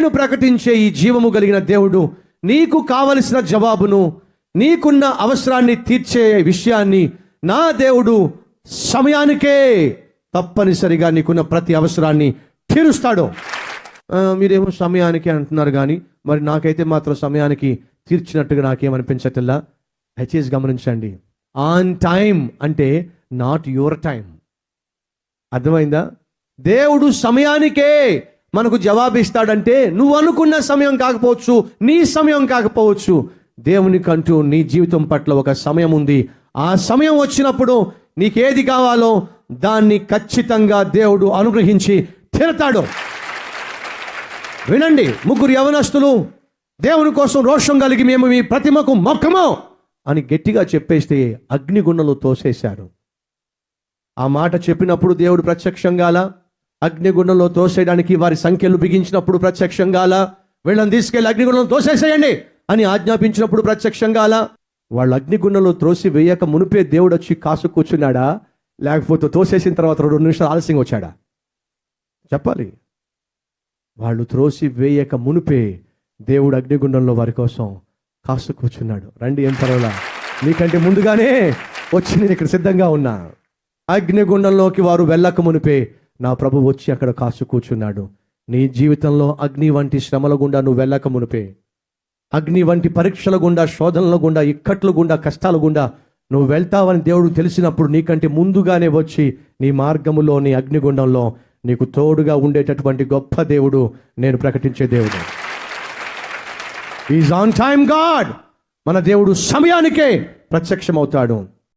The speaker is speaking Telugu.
నేను ప్రకటించే ఈ జీవము కలిగిన దేవుడు నీకు కావలసిన జవాబును నీకున్న అవసరాన్ని తీర్చే విషయాన్ని నా దేవుడు సమయానికే తప్పనిసరిగా నీకున్న ప్రతి అవసరాన్ని తీరుస్తాడు. మీరేమో సమయానికి అంటున్నారు కానీ మరి నాకైతే మాత్రం సమయానికి తీర్చినట్టుగా నాకేమనిపించట్లా? దయచేసి గమనించండి. ఆన్ టైం అంటే నాట్ యువర్ టైం అర్థమైందా? దేవుడు సమయానికే మనకు జవాబిస్తాడంటే నువ్వు అనుకున్న సమయం కాకపోవచ్చు నీ సమయం కాకపోవచ్చు. దేవునికంటూ నీ జీవితం పట్ల ఒక సమయం ఉంది. ఆ సమయం వచ్చినప్పుడు నీకేది కావాలో దాన్ని ఖచ్చితంగా దేవుడు అనుగ్రహించి తిరతాడు వినండి ముగ్గురు యవనస్తులు దేవుని కోసం రోషం కలిగి మేము మీ ప్రతిమకు మొక్కము అని గట్టిగా చెప్పేస్తే అగ్నిగుండంలో తోసేశారు. ఆ మాట చెప్పినప్పుడు దేవుడు ప్రత్యక్షంగాల అగ్నిగుండంలో తోసేయడానికి వారి సంఖ్యలు బిగించినప్పుడు ప్రత్యక్షంగాల? వీళ్ళని తీసుకెళ్ళి అగ్నిగుండంలో తోసేసేయండి అని ఆజ్ఞాపించినప్పుడు ప్రత్యక్షంగాల? వాళ్ళు అగ్నిగుండంలో త్రోసి వేయక మునిపే దేవుడు వచ్చి కాసు కూర్చున్నాడా? లేకపోతే తోసేసిన తర్వాత రెండు నిమిషాలు ఆలస్యం వచ్చాడా? చెప్పాలి. వాళ్ళు త్రోసి వేయక మునిపే దేవుడు అగ్నిగుండంలో వారి కోసం కాసు కూర్చున్నాడు. రండి ఏం పర్వాలా? మీకంటే ముందుగానే వచ్చి నేను ఇక్కడ సిద్ధంగా ఉన్నా. అగ్నిగుండంలోకి వారు వెళ్ళక మునిపే నా ప్రభు వచ్చి అక్కడ కాసు కూర్చున్నాడు. నీ జీవితంలో అగ్ని వంటి శ్రమల గుండా నువ్వు వెళ్ళక మునిపే. అగ్ని వంటి పరీక్షల గుండా శోధనల గుండా ఇక్కట్ల గుండా కష్టాల గుండా నువ్వు వెళ్తావని దేవుడు తెలిసినప్పుడు నీకంటే ముందుగానే వచ్చి నీ మార్గములో నీ అగ్నిగుండంలో నీకు తోడుగా ఉండేటటువంటి గొప్ప దేవుడు నేను ప్రకటించే దేవుడు. ఈజ్ ఆన్ టైమ్ గాడ్ మన దేవుడు సమయానికే ప్రత్యక్షమవుతాడు.